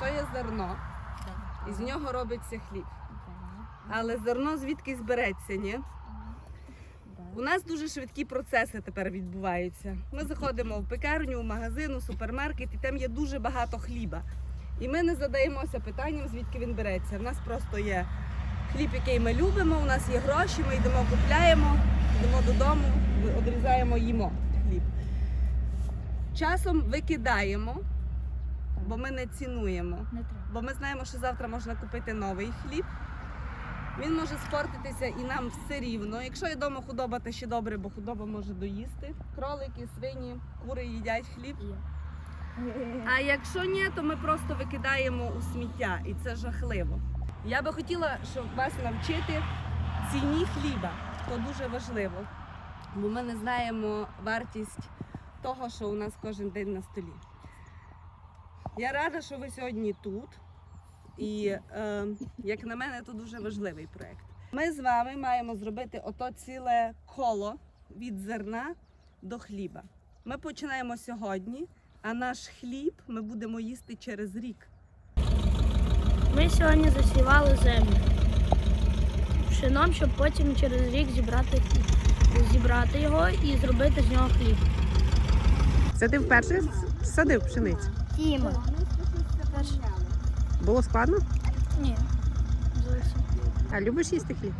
То є зерно, і з нього робиться хліб. Але зерно звідки збереться, ні? У нас дуже швидкі процеси тепер відбуваються. Ми заходимо в пекарню, в магазин, у супермаркет, і там є дуже багато хліба. І ми не задаємося питанням, звідки він береться. У нас просто є хліб, який ми любимо, у нас є гроші, ми йдемо, купляємо, йдемо додому, одрізаємо, їмо хліб. Часом викидаємо, бо ми не цінуємо. Бо ми знаємо, що завтра можна купити новий хліб. Він може спортитися і нам все рівно. Якщо є вдома худоба, то ще добре, бо худоба може доїсти. Кролики, свині, кури їдять хліб. А якщо ні, то ми просто викидаємо у сміття, і це жахливо. Я би хотіла, щоб вас навчити ціні хліба. То дуже важливо, бо ми не знаємо вартість того, що у нас кожен день на столі. Я рада, що ви сьогодні тут. І е, як на мене, це дуже важливий проєкт. Ми з вами маємо зробити ото ціле коло від зерна до хліба. Ми починаємо сьогодні, а наш хліб ми будемо їсти через рік. Ми сьогодні засівали землю пшеном, щоб потім через рік зібрати, хліб- зібрати його і зробити з нього хліб. Це ти вперше садив пшеницю? Тіма. Було складно? Ні. Зовсім. А любиш їсти хліб?